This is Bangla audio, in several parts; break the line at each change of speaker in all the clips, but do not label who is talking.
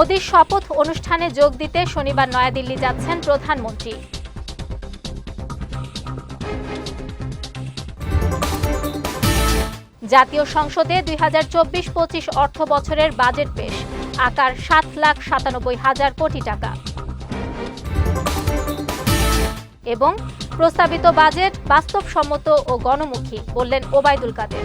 মোদীর শপথ অনুষ্ঠানে যোগ দিতে শনিবার নয়াদিল্লি যাচ্ছেন প্রধানমন্ত্রী। জাতীয় সংসদে দুই হাজার চব্বিশ পঁচিশ অর্থ বছরের বাজেট পেশ। আকার সাত লাখ সাতানব্বই হাজার কোটি টাকা। এবং প্রস্তাবিত বাজেট বাস্তবসম্মত ও গণমুখী, বললেন ওবায়দুল কাদের।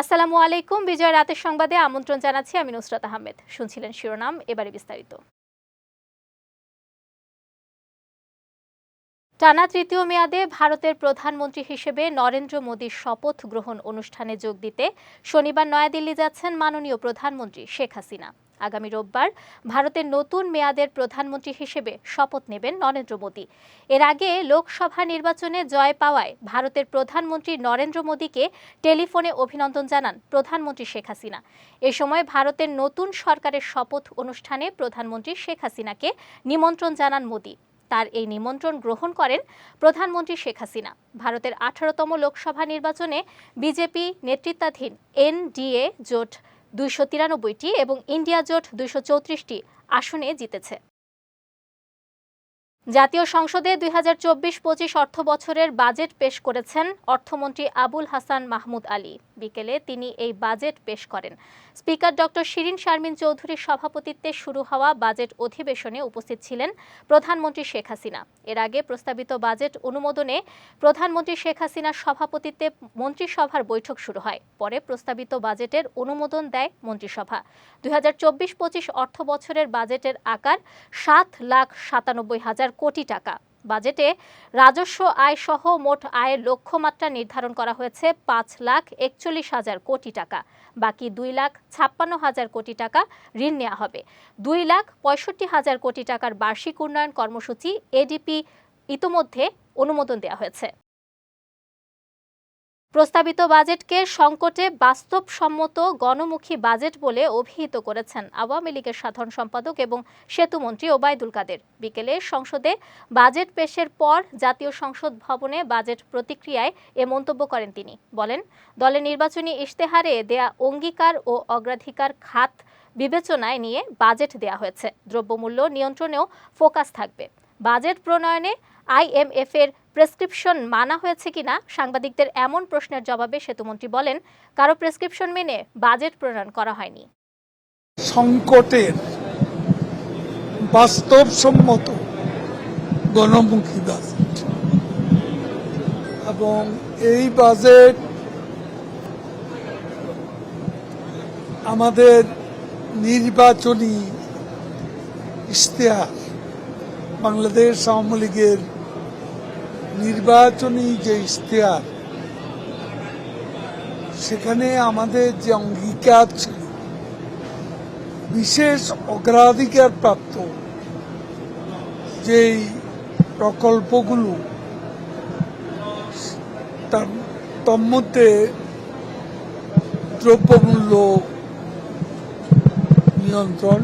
আসসালামু আলাইকুম। বিজয় রাতের সংবাদে আমন্ত্রণ জানাচ্ছি আমি নুসরাত আহমেদ। শুনছিলেন শিরোনাম, এবারে বিস্তারিত। টানা তৃতীয় মেয়াদে ভারতের প্রধানমন্ত্রী হিসেবে নরেন্দ্র মোদীর শপথ গ্রহণ অনুষ্ঠানে যোগ দিতে শনিবার নয়াদিল্লি যাচ্ছেন মাননীয় প্রধানমন্ত্রী শেখ হাসিনা। আগামী রোববার ভারতের নতুন মেয়াদের প্রধানমন্ত্রী হিসেবে শপথ নেবেন নরেন্দ্র মোদী। এর আগে লোকসভা নির্বাচনে জয় পাওয়ায় ভারতের প্রধানমন্ত্রী নরেন্দ্র মোদীকে টেলিফোনে অভিনন্দন জানান প্রধানমন্ত্রী শেখ হাসিনা। এ সময় ভারতের নতুন সরকারের শপথ অনুষ্ঠানে প্রধানমন্ত্রী শেখ হাসিনাকে নিমন্ত্রণ জানান মোদী। তার এই নিমন্ত্রণ গ্রহণ করেন প্রধানমন্ত্রী শেখ হাসিনা। ভারতের আঠারোতম লোকসভা নির্বাচনে বিজেপি নেতৃত্বাধীন এনডিএ জোট দুইশো তিরানব্বইটি এবং ইন্ডিয়া জোট দুইশো চৌত্রিশটি আসনে জিতেছে। জাতীয় সংসদে দুই হাজার চব্বিশ পঁচিশ অর্থ বছরের বাজেট পেশ করেছেন অর্থমন্ত্রী আবুল হাসান মাহমুদ আলী। বিকেলে তিনি এই বাজেট পেশ করেন। স্পিকার ডক্টর শিরিন শারমিন চৌধুরীর সভাপতিত্বে শুরু হওয়া বাজেট অধিবেশনে উপস্থিত ছিলেন প্রধানমন্ত্রী শেখ হাসিনা। এর আগে প্রস্তাবিত বাজেট অনুমোদনে প্রধানমন্ত্রী শেখ হাসিনার সভাপতিত্বে মন্ত্রিসভার বৈঠক শুরু হয়। পরে প্রস্তাবিত বাজেটের অনুমোদন দেয় মন্ত্রিসভা। দুই হাজার চব্বিশ পঁচিশ অর্থ বছরের বাজেটের আকার সাত লাখ সাতানব্বই হাজার কোটি টাকা। বাজেটে রাজস্ব আয় সহ মোট আয়ের লক্ষ্যমাত্রা নির্ধারণ করা হয়েছে পাঁচ লাখ একচল্লিশ হাজার কোটি টাকা। বাকি দুই লাখ ছাপ্পান্ন হাজার কোটি টাকা ঋণ নেওয়া হবে। দুই লাখ পঁয়ষট্টি হাজার কোটি টাকার বার্ষিক উন্নয়ন কর্মসূচি এডিপি ইতোমধ্যে অনুমোদন দেওয়া হয়েছে। প্রস্তাবিত বাজেটকে সংকটে বাস্তবসম্মত গণমুখী বাজেট বলে অভিহিত করেছেন আওয়ামী লীগের সাধারণ সম্পাদক এবং সেতুমন্ত্রী ওবায়দুল কাদের। বিকেলে সংসদে বাজেট পেশের পর জাতীয় সংসদ ভবনে বাজেট প্রতিক্রিয়ায় এ মন্তব্য করেন তিনি। বলেন, দলের নির্বাচনী ইশতেহারে দেয়া অঙ্গীকার ও অগ্রাধিকার খাত বিবেচনায় নিয়ে বাজেট দেয়া হয়েছে। দ্রব্যমূল্য নিয়ন্ত্রণেও ফোকাস থাকবে। বাজেট প্রণয়নে আইএমএফ এর প্রেসক্রিপশন মানা হয়েছে কিনা, সাংবাদিকদের এমন প্রশ্নের জবাবে সেতুমন্ত্রী বলেন, কারও প্রেসক্রিপশন মেনে বাজেট প্রণয়ন করা হয়নি।
সংকটের বাস্তবসম্মত গণমুখী বাজেট। এবং এই বাজেট আমাদের নির্বাচনী ইশতেহার, বাংলাদেশ আওয়ামী লীগের নির্বাচনী যে ইশতেহার, সেখানে আমাদের যে অঙ্গীকার ছিল, বিশেষ অগ্রাধিকার প্রাপ্ত যেই প্রকল্পগুলো, তার তন্মধ্যে দ্রব্যমূল্য নিয়ন্ত্রণ,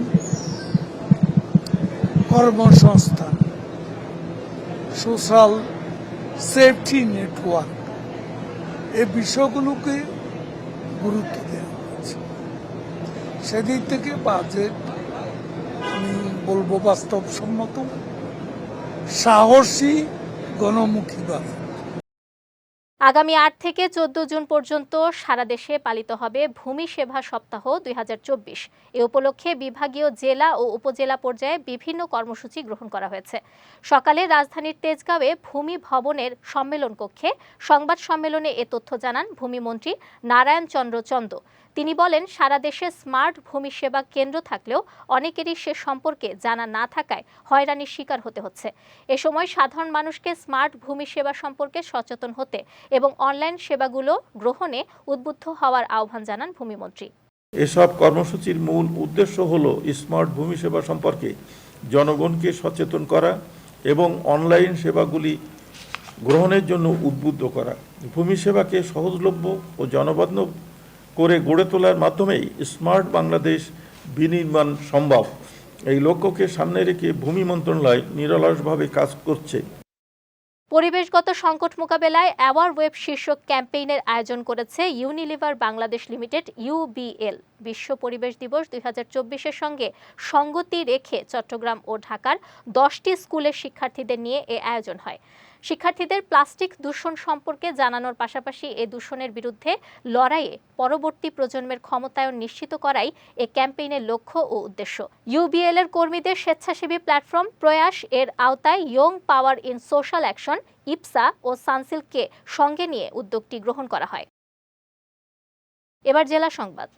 কর্মসংস্থান, সোশ্যাল সেফটি নেটওয়ার্ক এই বিষয়গুলোকে গুরুত্ব দেওয়া হয়েছে। সেদিক থেকে বাজেট আমি বলব বাস্তবসম্মত, সাহসী গণমুখী বাজেট
আগামী আট থেকে চোদ্দ জুন পর্যন্ত সারা দেশে পালিত হবে ভূমি সেবা সপ্তাহ দুই হাজার চব্বিশ। এ উপলক্ষে বিভাগীয় জেলা ও উপজেলা পর্যায়ে বিভিন্ন কর্মসূচি গ্রহণ করা হয়েছে। সকালে রাজধানীর তেজগাঁওয়ে ভূমি ভবনের সম্মেলন কক্ষে সংবাদ সম্মেলনে এ তথ্য জানান ভূমিমন্ত্রী নারায়ণ চন্দ্র চন্দ। তিনি বলেন, সারা দেশে স্মার্ট ভূমি সেবা কেন্দ্র থাকলেও অনেকেরই সে সম্পর্কে জানা না থাকায় হয়রানির শিকার হতে হচ্ছে। এ সময় সাধারণ মানুষকে স্মার্ট ভূমি সেবা সম্পর্কে সচেতন হতে এবং অনলাইন সেবাগুলো গ্রহণে উদ্বুদ্ধ হওয়ার আহ্বান জানান ভূমিমন্ত্রী।
এসব কর্মসূচির মূল উদ্দেশ্য হল স্মার্ট ভূমি সেবা সম্পর্কে জনগণকে সচেতন করা এবং অনলাইন সেবাগুলি গ্রহণের জন্য উদ্বুদ্ধ করা। ভূমি সেবাকে সহজলভ্য ও জনবান্ধব করে গড়ে তোলার মাধ্যমেই স্মার্ট বাংলাদেশ বিনির্মাণ সম্ভব। এই লক্ষ্যকে সামনে রেখে ভূমি মন্ত্রণালয় নিরলসভাবে কাজ করছে।
পরিবেশগত সংকট মোকাবেলায় অ্যাওয়ার ওয়েব শীর্ষক ক্যাম্পেইনের আয়োজন করেছে ইউনিলিভার বাংলাদেশ লিমিটেড ইউবিএল বিশ্ব পরিবেশ দিবস দুই চব্বিশের সঙ্গে সঙ্গতি রেখে চট্টগ্রাম ও ঢাকার দশটি স্কুলের শিক্ষার্থীদের নিয়ে এ আয়োজন হয়। শিক্ষার্থীদের প্লাস্টিক দূষণ সম্পর্কে জানানোর পাশাপাশি এ দূষণের বিরুদ্ধে লড়াইয়ে পরবর্তী প্রজন্মের ক্ষমতায়ন নিশ্চিত করাই এ ক্যাম্পেইনের লক্ষ্য ও উদ্দেশ্য। ইউবিএল এর কর্মীদের স্বেচ্ছাসেবী প্ল্যাটফর্ম প্রয়াস এর আওতায় young power in social action, YPSA ও সানসিল্ককে সঙ্গে নিয়ে উদ্যোগটি গ্রহণ করা হয়। এবার জেলা সংবাদ।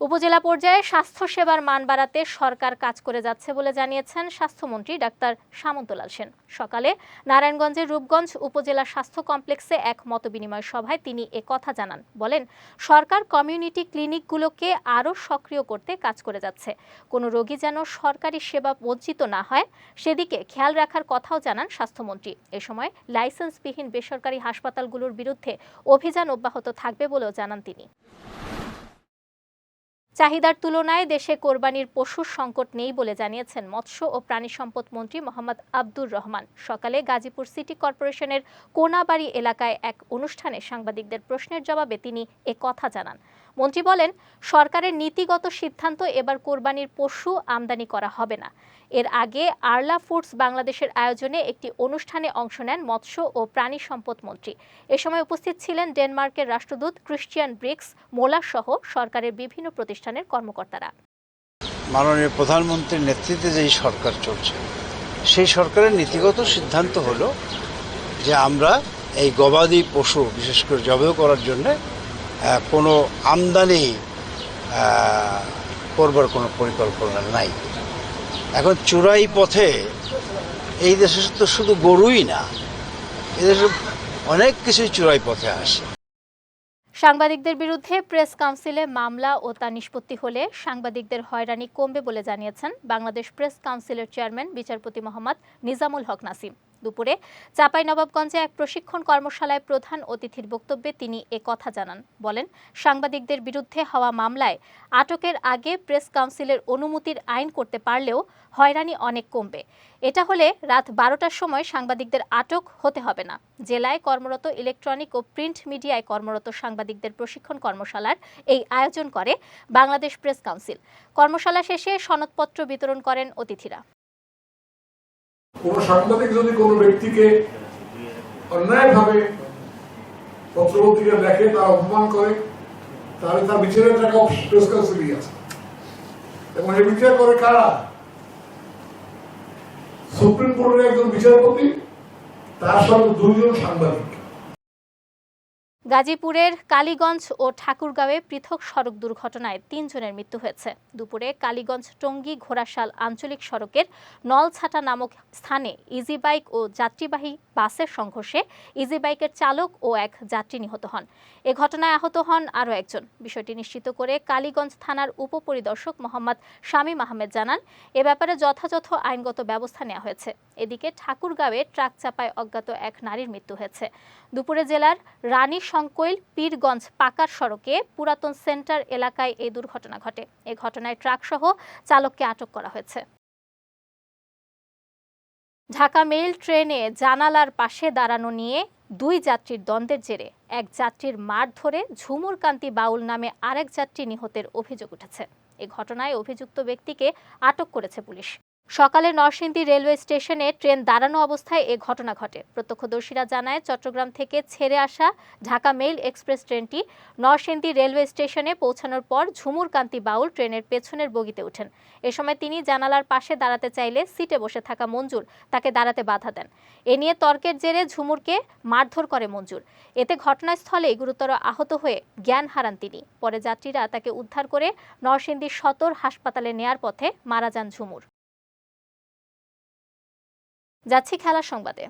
উপজেলা পর্যায়ে স্বাস্থ্যসেবার মান বাড়াতে সরকার কাজ করে যাচ্ছে বলে জানিয়েছেন স্বাস্থ্যমন্ত্রী ডাক্তার সামন্তলাল সেন। সকালে নারায়ণগঞ্জের রূপগঞ্জ উপজেলা স্বাস্থ্য কমপ্লেক্সে এক মতবিনিময় সভায় তিনি এ কথা জানান। বলেন, সরকার কমিউনিটি ক্লিনিকগুলোকে আরও সক্রিয় করতে কাজ করে যাচ্ছে। কোনো রোগী যেন সরকারি সেবা বঞ্চিত না হয়, সেদিকে খেয়াল রাখার কথাও জানান স্বাস্থ্যমন্ত্রী। এ সময় লাইসেন্সবিহীন বেসরকারি হাসপাতালগুলোর বিরুদ্ধে অভিযান অব্যাহত থাকবে বলেও জানান তিনি। চাহিদার তুলনায় দেশে কোরবানির পশুর সংকট নেই বলে জানিয়েছেন মৎস্য ও প্রাণী সম্পদ মন্ত্রী মোহাম্মদ আব্দুর রহমান। সকালে গাজীপুর সিটি কর্পোরেশনের কোনাবাড়ি এলাকায় এক অনুষ্ঠানে সাংবাদিকদের প্রশ্নের জবাবে তিনি এ কথা জানান। মন্ত্রী বলেন, সরকারের নীতিগত সিদ্ধান্ত এবার কোরবানির পশু আমদানি করা হবে না। এর আগে আরলা ফুডস বাংলাদেশের আয়োজনে একটি অনুষ্ঠানে অংশ নেন মৎস্য ও প্রাণী সম্পদ মন্ত্রী। এ সময় উপস্থিত ছিলেন ডেনমার্কের রাষ্ট্রদূত ক্রিশ্চিয়ান ব্রিক্স, মোলা সহ সরকারের বিভিন্ন প্রতিষ্ঠানের কর্মকর্তারা।
মাননীয় প্রধানমন্ত্রীর নেতৃত্বে যেই সরকার চলছে, সেই সরকারের নীতিগত সিদ্ধান্ত হলো যে আমরা এই গবাদি পশু, বিশেষ করে জবেও করার জন্য কোনো আমদানি করবার কোনো পরিকল্পনা নাই। এখন চুরাই পথে এই দেশে তো শুধু গরুই না এদেশে অনেক কিছুই চুরাই পথে আসে।
সাংবাদিকদের বিরুদ্ধে প্রেস কাউন্সিলে মামলা ও তা নিষ্পত্তি হলে সাংবাদিকদের হয়রানি কমবে বলে জানিয়েছেন বাংলাদেশ প্রেস কাউন্সিলের চেয়ারম্যান, বিচারপতি মোহাম্মদ নিজামুল হক নাসিম। দুপুরে চাঁপাইনবাবগঞ্জে এক প্রশিক্ষণ কর্মশালায় প্রধান অতিথির বক্তব্যে তিনি এ কথা জানান। বলেন, সাংবাদিকদের বিরুদ্ধে হওয়া মামলায় আটকের আগে প্রেস কাউন্সিলের অনুমতির আইন করতে পারলেও হয়রানি অনেক কমবে। এটা হলে রাত বারোটার সময় সাংবাদিকদের আটক হতে হবে না। জেলায় কর্মরত ইলেকট্রনিক ও প্রিন্ট মিডিয়ায় কর্মরত সাংবাদিকদের প্রশিক্ষণ কর্মশালার এই আয়োজন করে বাংলাদেশ প্রেস কাউন্সিল। কর্মশালা শেষে সনদপত্র বিতরণ করেন অতিথিরা।
কোন সাংবাদিক যদি কোনো ব্যক্তিকে অন্যায়ভাবে পত্রপত্রিকা দেখে তার অপমান করে, তাহলে তার বিচারের টাকা প্রেস আছে এবং এই বিচার করে কারা? সুপ্রিম কোর্টের একজন বিচারপতি, তার সঙ্গে দুইজন সাংবাদিক।
গাজীপুরের কালীগঞ্জ ও ঠাকুরগাঁওয়ে পৃথক সড়ক দুর্ঘটনায় তিনজনের মৃত্যু হয়েছে। দুপুরে কালীগঞ্জ টঙ্গী ঘোড়াশাল আঞ্চলিক সড়কের নলছাটা নামক স্থানে ইজি বাইক ও যাত্রীবাহী বাসের সংঘর্ষে ইজি বাইকের চালক ও এক যাত্রী নিহত হন। এ ঘটনায় আহত হন আরও একজন। বিষয়টি নিশ্চিত করে কালীগঞ্জ থানার উপপরিদর্শক মোহাম্মদ শামীম আহমেদ জানান, এ ব্যাপারে যথাযথ আইনগত ব্যবস্থা নেওয়া হয়েছে। এদিকে ঠাকুরগাঁওয়ে ট্রাক চাপায় অজ্ঞাত এক নারীর মৃত্যু হয়েছে। দুপুরে জেলার রানী সংকৈল পীরগঞ্জ, পাকার সড়কে পুরাতন সেন্টার এলাকায় এই দুর্ঘটনা ঘটে। এ ঘটনায় ট্রাকসহ চালককে আটক করা হয়েছে। ঢাকা মেইল ট্রেনে জানালার পাশে দাঁড়ানো নিয়ে দুই যাত্রীর দ্বন্দ্বের জেরে এক যাত্রীর মার ধরে ঝুমুর কান্তি বাউল নামে আরেক যাত্রী নিহতের অভিযোগ উঠেছে। এ ঘটনায় অভিযুক্ত ব্যক্তিকে আটক করেছে পুলিশ। সকালে নরসিংদী রেলওয়ে স্টেশনে ট্রেন দাঁড়ানো অবস্থায় এ ঘটনা ঘটে। প্রত্যক্ষদর্শীরা জানায়, চট্টগ্রাম থেকে ছেড়ে আসা ঢাকা মেইল এক্সপ্রেস ট্রেনটি নরসিংদী রেলওয়ে স্টেশনে পৌঁছানোর পর ঝুমুর কান্তি বাউল ট্রেনের পেছনের বগিতে ওঠেন। এ সময় তিনি জানালার পাশে দাঁড়াতে চাইলে সিটে বসে থাকা মঞ্জুর তাকে দাঁড়াতে বাধা দেন। এ নিয়ে তর্কের জেরে ঝুমুরকে মারধর করে মঞ্জুর। এতে ঘটনাস্থলে গুরুতর আহত হয়ে জ্ঞান হারান তিনি। পরে যাত্রীরা তাকে উদ্ধার করে নরসিংদী সদর হাসপাতালে নেয়ার পথে মারা যান ঝুমুর। যাচ্ছি খেলার সংবাদে।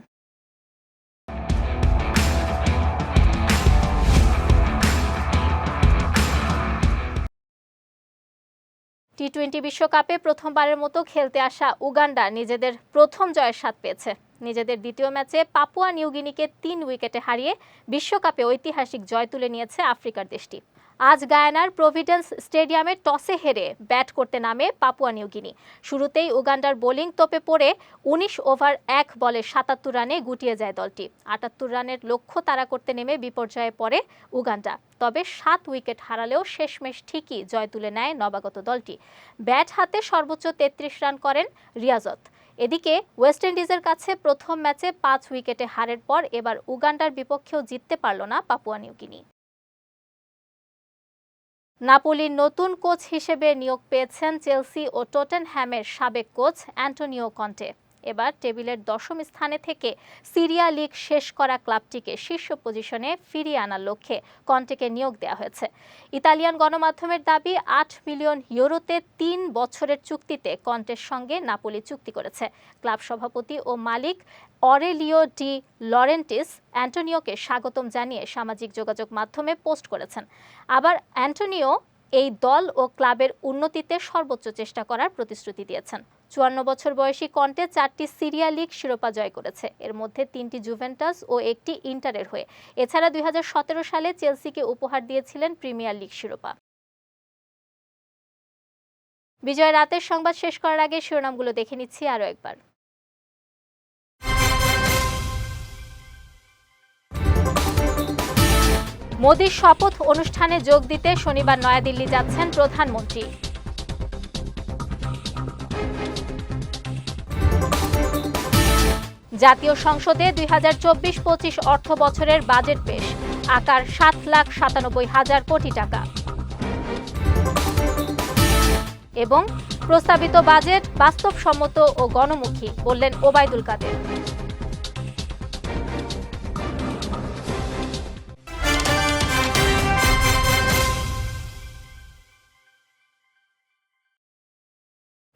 টি টোয়েন্টি বিশ্বকাপে প্রথমবারের মতো খেলতে আসা উগান্ডা নিজেদের প্রথম জয়ের স্বাদ পেয়েছে। নিজেদের দ্বিতীয় ম্যাচে পাপুয়া নিউগিনিকে তিন উইকেটে হারিয়ে বিশ্বকাপে ঐতিহাসিক জয় তুলে নিয়েছে আফ্রিকার দেশটি। আজ গায়ানার প্রভিডেন্স স্টেডিয়ামে টসে হেরে ব্যাট করতে নামে পাপুয়া নিউগিনি। শুরুতেই উগান্ডার বোলিং তোপে পড়ে উনিশ ওভার এক বলে সাতাত্তর রানে গুটিয়ে যায় দলটি। আটাত্তর রানের লক্ষ্য তাড়া করতে নেমে বিপর্যয়ে পড়ে উগান্ডা। তবে সাত উইকেট হারালেও শেষমেশ ঠিকই জয় তুলে নেয় নবাগত দলটি। ব্যাট হাতে সর্বোচ্চ তেত্রিশ রান করেন রিয়াজত। এদিকে ওয়েস্ট ইন্ডিজের কাছে প্রথম ম্যাচে পাঁচ উইকেটে হারের পর এবার উগান্ডার বিপক্ষেও জিততে পারল না পাপুয়া নিউগিনি। নাপোলির নতুন কোচ হিসেবে নিয়োগ পেয়েছেন চেলসি ও টটেনহ্যামের সাবেক কোচ অ্যান্টোনিও কন্টে। এবার টেবিলের দশম স্থানে থেকে সিরিয়া লিগ শেষ করা ক্লাবটিকে শীর্ষ পজিশনে ফিরিয়ে আনার লক্ষ্যে কন্টেকে নিয়োগ দেওয়া হয়েছে। ইতালিয়ান গণমাধ্যমের দাবি, আট মিলিয়ন ইউরোতে তিন বছরের চুক্তিতে কন্টের সঙ্গে নাপোলি চুক্তি করেছে। ক্লাব সভাপতি ও মালিক অরেলিও ডি লরেন্টিস অ্যান্টোনিওকে স্বাগতম জানিয়ে সামাজিক যোগাযোগ মাধ্যমে পোস্ট করেছেন। আবার অ্যান্টোনিও এই দল ও ক্লাবের উন্নতিতে সর্বোচ্চ চেষ্টা করার প্রতিশ্রুতি দিয়েছেন। চুয়ান্ন বছর বয়সী কন্টে চারটি সিরিয়া লিগ শিরোপা জয় করেছে। এর মধ্যে তিনটি জুভেন্টাস ও একটি ইন্টারের হয়ে। এছাড়া দুই হাজার সতেরো সালে চেলসিকে উপহার দিয়েছিলেন প্রিমিয়ার লিগ শিরোপা। বিজয় রাতের সংবাদ শেষ করার আগে শিরোনামগুলো দেখে নিচ্ছি আরও একবার। মোদীর শপথ অনুষ্ঠানে যোগ দিতে শনিবার নয়াদিল্লি যাচ্ছেন প্রধানমন্ত্রী। জাতীয় সংসদে দুই হাজার চব্বিশ পঁচিশ অর্থ বছরের বাজেট পেশ। আকার সাত লাখ সাতানব্বই হাজার কোটি টাকা। এবং প্রস্তাবিত বাজেট বাস্তবসম্মত ও গণমুখী, বললেন ওবায়দুল কাদের।